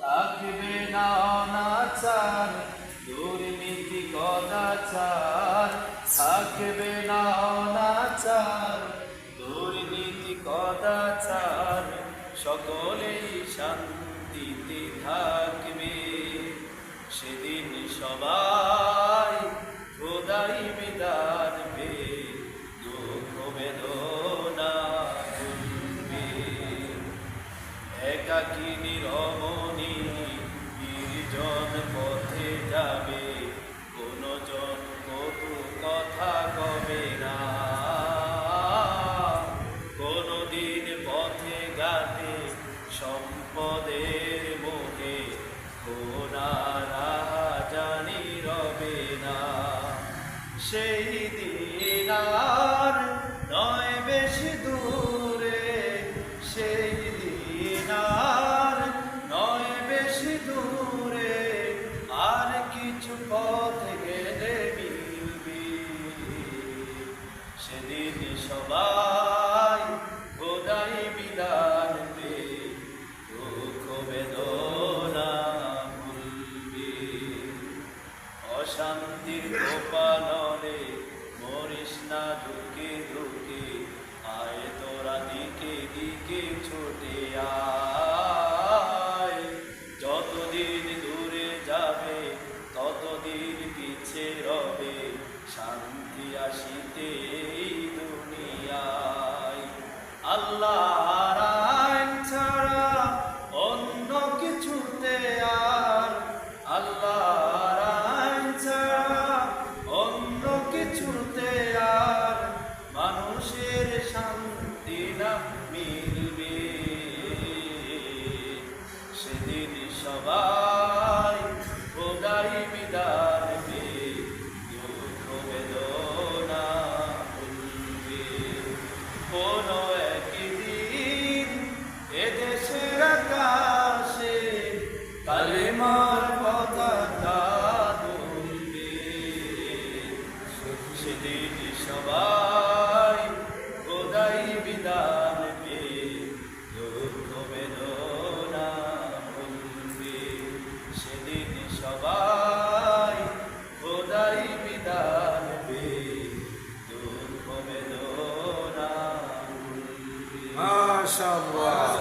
থাকবে না অনাচার দুর্নীতি কদাচার। থাকবে না অনাচার দুর্নীতি কদাচার। সকলেই শান্তিতে থাকবে সেই দিন আর নয় বেশি দূরে। সেই দিন আর নয় বেশি দূরে। আর কিছু পথ গেলে মিলবি। সেদিন সবাই যতদিন যাবে ততদিন রবে শান্তি আসিতে দেশের আকাশে কালেমার পতাকা তুলবে সেদিন সবাই গোদাই বিদান পে দুঃখ বেদনা ভুলবে সেদিন সবাই গোদাই বিদান পে দুঃখ বেদনা মাশাআল্লাহ।